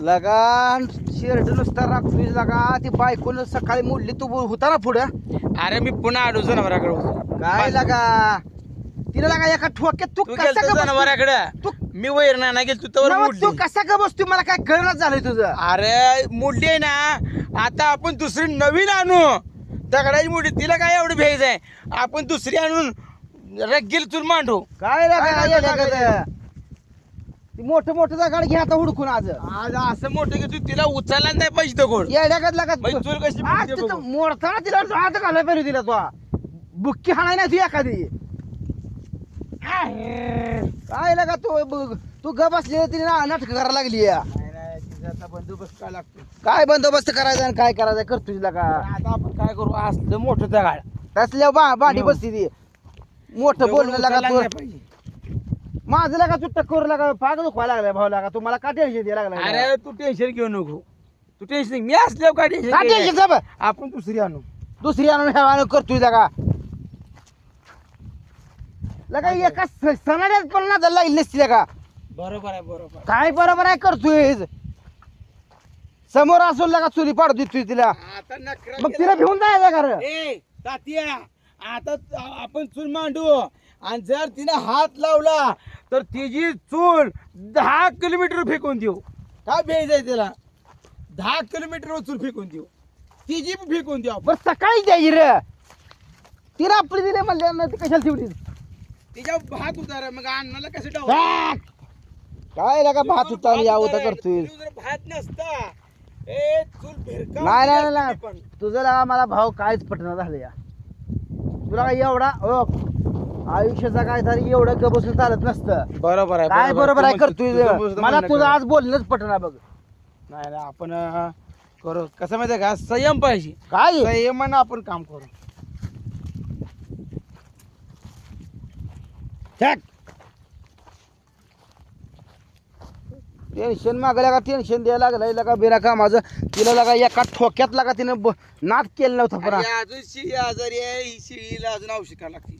लगान shirt नुसता राखतोय लगा ती बायकोनं सकाळी मोडली तू होता ना पुढं? अरे मी पुन्हा आलो जनावराकडे. होतो काय लगा? तिला लगा एका ठोक्यात तू तू कसा गेलतो का? जनावराकडे? तू मी वैर ना गेल तू तर नवं मोडली. तू कसा का बसतोय मला काय कळणार झालंय तुझं. अरे मोडली आहे ना. आता आपण दुसरी नवीन आणू. दगडाची मोठी तिला काय एवढं भ्यायचं आहे? आपण दुसरी आणून रग्गील चूल मांडू. काय लगा? काय लगा? मोठं मोठं जागाड घे आता हुडकून आज. आज असं मोठं की तू तिला उचलला नाही पाहिजे तो गोड चूल कशी आज फुटते तिथं बघू. मोडताना तिला हात घालायला पाहिजे तिला तो. बुक्की हाणाय ना ती एखादी. काय? लगा तू ब- तू ग बसली तिने नाटक करायला लागली या. बंदोबस्त काय लागतो काय बंदोबस्त करायचा आणि काय करायचं करतो तिला का? आता आपण काय करू? असलं मोठं दगाड तसल्या बा बाडी. बसती ती. मोठं बोलणं लागा तू. नाही पाहिजे. माझं लागा तू टक्कर लागा पाग दुखवायला लागलाय भाऊ लागा. तुम्हाला का टेन्शन द्यायला लागलाय? अरे तू टेन्शन घेऊ नको. तू टेन्शन मी असल्यावर काय टेन्शन का घ्यायचं? टेन्शन सब आपण दुसरी आणू. दुसरी आणून ह्या आणून करतोय लगा. लगा एका स- पण ना लागली नसती लगा. बरोबर आहे बरोबर काय बरोबर आहे करतोय? समोर असून लगा चुली पाडू देतोय तिला. आता मग तिला घेऊन जायचं का रे? ए तात्या आता त- आपण चूल मांडू. आणि जर तिने हात लावला तर तिची चूल दहा किलोमीटर फेकून देऊ. काय भेजाय तिला? दहा किलोमीटर चूल फेकून देऊ. तिची पण फेकून देऊ बरं सकाळी द्यायची रे तिला आपली दिली म्हणल्या ती कशाला ठेवली? तिच्या भात उतारा मग अन्नाला कसं डाव? काय लगा भात होता आणि यावं तर करतोय? भात नसता ए चूल भिरकावून नाही नाही दिली नाही असती पण. तुझं लगा मला भाव काहीच पटना झालं या. तुला काय एवढा ओ आयुष्याचा काय तरी एवढं ग बसून चालत नसतं. बरोबर आहे काय बरोबर आहे. करतोय तुझं तुझं मला म्हणणं तुझं. आज बोलणंच पटना बघ. नाही नाही आपण अं, करू. कसं माहितीये का? संयम पाहिजे. काय? संयमानं आपण काम करू. टेन्शन मागल्या का? टेन्शन द्यायला लागलाय लगा बिना कामाचं? तिला लगा एका ठोक्यात लागा तिनं ब- नाद केलं नव्हतं पण अजून शिळी आजारी आहे. ही शिळीला अजून औषध लागते.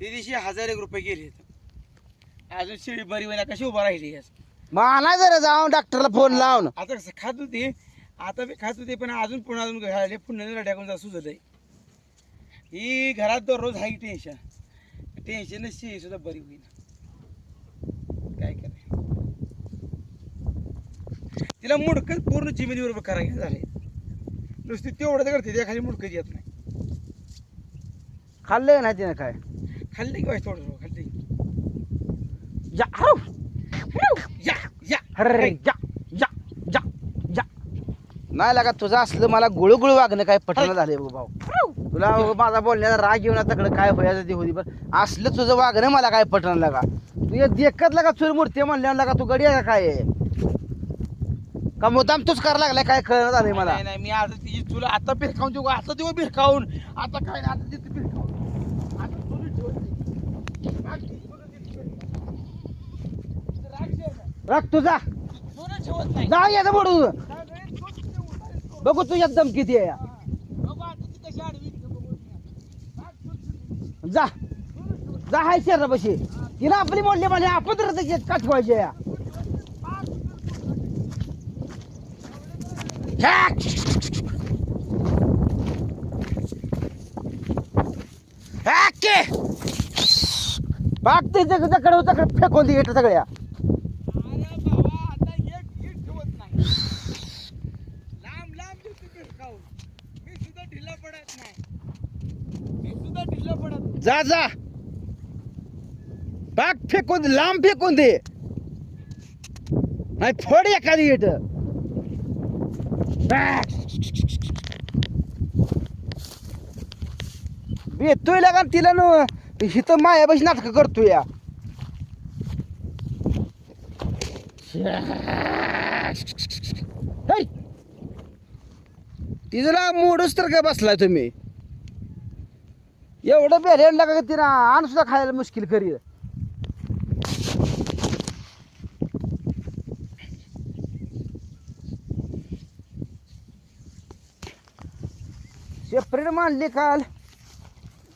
ती दिवशी हजार एक रुपये गेले अजून शिळी बरी होईना कशी उभा राहिली आज. आणाय जरा जाऊन डॉक्टरला फोन लावून. आता कसं खात होती आता बी खात होती पण अजून पुन्हा अजून घाले पुन्हा रड्याकडून जा सुचत ही घरात दररोज हाई टेन्शन टेन्शन शिळी सुद्धा बरी होईना. काय कराय तिला मुडकं पूर्ण जिमिनीवर करायला झाले. नुसती तेवढं तर करते त्या खाली मुडकं येत नाही. खाल्लंय नाही तिनं काय? खाल्ली की व्हायचं थोडं खाल्ली. या या अरे जा जा जा जा नाही लागा तुझं असलं मला गुळगुळ वागणं काय पटणं झालंय बघ भाऊ तुला माझा बोलण्याचा राग येऊन तकडं काय व्हायचं ते होती पण असलं तुझं वागणं मला काय पटणं लागा. तू हे देखत लागा चूर मूर्ती म्हणल्यावर लागा तू गडी काय? का मुद्दाम तूच करायला लागलाय काय कळणं झालंय मला? नाही नाही मी आता तिची तुला आता भिरकावून देऊ? आता देऊ भिरकावून. आता काय नाही, आता देतो भिरकावून आता चुलीत ठेवत नाही. राग ती चुलीत देते भिरकावून. तिचं राग राग तुझा ती चुलीत ठेवत नाही. जा याचं मोडू. बघू तुझ्या दम किती आहे या. जा जा हाय शहरापाशी तिला आपली मोडली म्हणजे आपण तर त्याच्यात का ठेवायचे या छॅक! छॅक के! बाग ते जग जकडे जकडे फेकून दे सगळ्या अरे बाबा आता एक ईट ठेवत नाही लांब लांब देतो भिरकावून मी सुद्धा ढिला पडत नाही. मी सुद्धा ढिला पडत. जा जा. बाग फेकून दे लांब फेकून दे. नाही फोड एखादी इट येतोय लागा तिला न हिथं मायापाशी नाटक करतोय. या! तिला मोडूच तर काय बसलाय तुम्ही. एवढं बेरेन लागा की तिनं आण सुद्धा खायला मुश्किल करील. सेपरेट मांडली काल.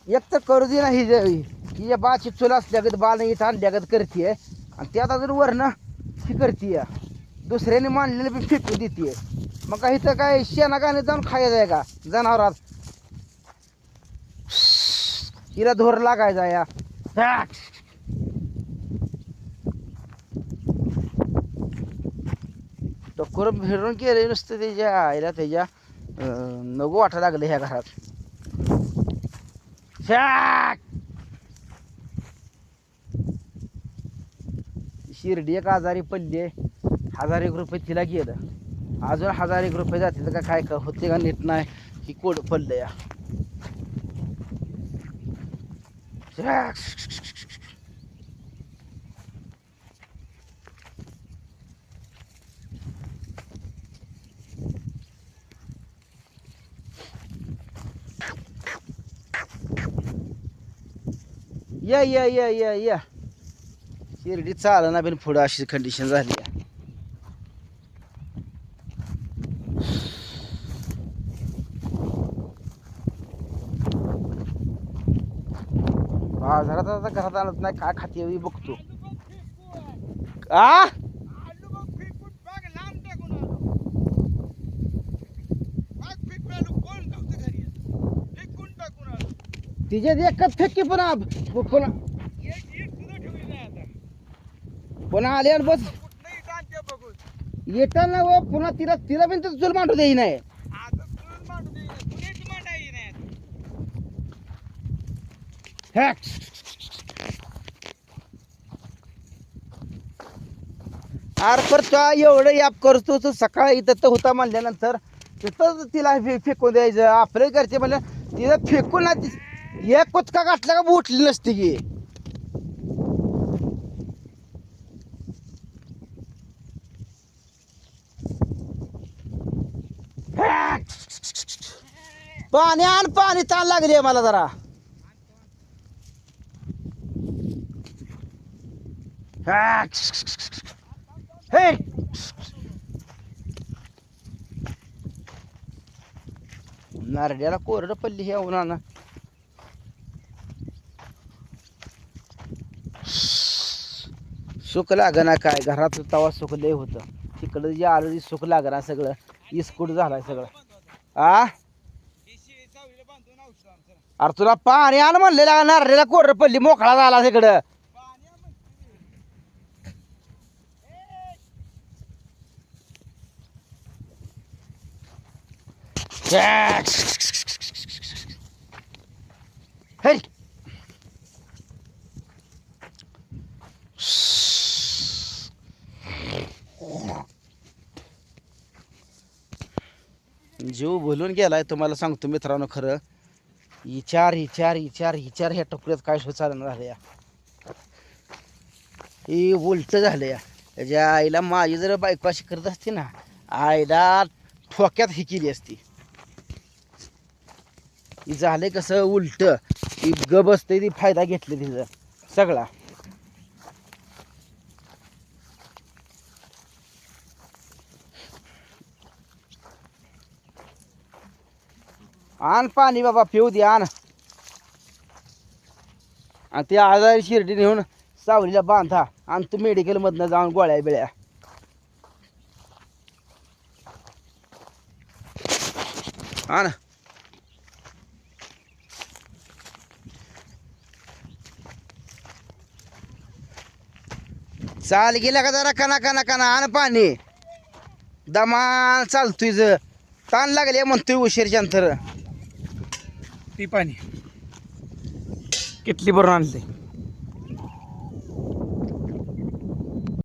एक तर करू दे नाही ही बाची चुल असल्यागत बाल इथं आणल्यागत करते आणि त्यात अजून वरनं ही करते दुसऱ्याने मांडलेलं बी फेकू देते मग काही तर काय शेणा गाणे जाऊन खायचं आहे का? जनावरात. हिला धोर लागायचा या. हा. टक्कर फिरून केले नुसतं त्याच्या आईला त्याच्या नको वाटा लागलं ह्या घरात. शिर्डी एक आजारी पडले हजार एक रुपये तिला गेलं. अजून हजार एक रुपये जातील का काय का होते का नीट नाही ही कोड पडलं या. या या या या या. शिर्डी चालना बिन पुढं अशी कंडिशन झाली. आहे. बाजारात आता घरात आणत नाही काय खाते हे बघतो. आ? लांब टाकून आलो आलो कोण घरी फेकून टाकून तिच्यात एकच फेकी पुन्हा पुन्हा एक आता पुन्हा आले आणि बस. येताना व पुन्हा तिला तिला पण तर चूल मांडू देई नाही आता तुला मांडू दे तुझ्याच मांडायची नाही आता. Heck. अरे पर त्या एवढं याप करतो तू सकाळी इथं तर होता म्हणल्यानंतर तिथं तिला फे फेकून द्यायचं. आपले घरचे म्हणलं तिथं फेकून ना एक कुचका गाठला का उठली नसती की. पाणी आण पाणी ताण लागली आहे मला जरा. Ah. Hey! हे नारड्याला कोरडं पडली हे उन्हानं सुख लागना काय? घरात तवा सुख लय होत. तिकडं जे आलं ते सुख लागना सगळं. इस्कूट झालाय सगळं. आ? अरे तुला पाणी आलं म्हणलेला नारड्याला कोरडं पडली मोकळा झाला तिकडं पाणी आण म्हणते. हे जीव बोलून गेलाय तुम्हाला सांगतो मित्रांनो खरं. विचार विचार विचार विचार ह्या टोकऱ्यात काय सुचारणं झालं या. हे उलट झालं या. त्याच्या आईला माझी जर बायको अशी करत असती ना आईला ठोक्यात ही केली असती. ती झाले कसं उलट. ती ग ती फायदा घेतले तिचा सगळा. आण पाणी बाबा पिऊ दे आण. आणि ते आजारी शिर्डी नेऊन सावलीला बांधा आणि तू मेडिकलमधनं जाऊन गोळ्या बिळ्या. आण. चाल गेल्या का जरा कना कना कना आण पाणी. दमान चालतोय ज ताण लागले म्हणतोय उशीरच्या नंतर ती पाणी. किटली भरून आणले?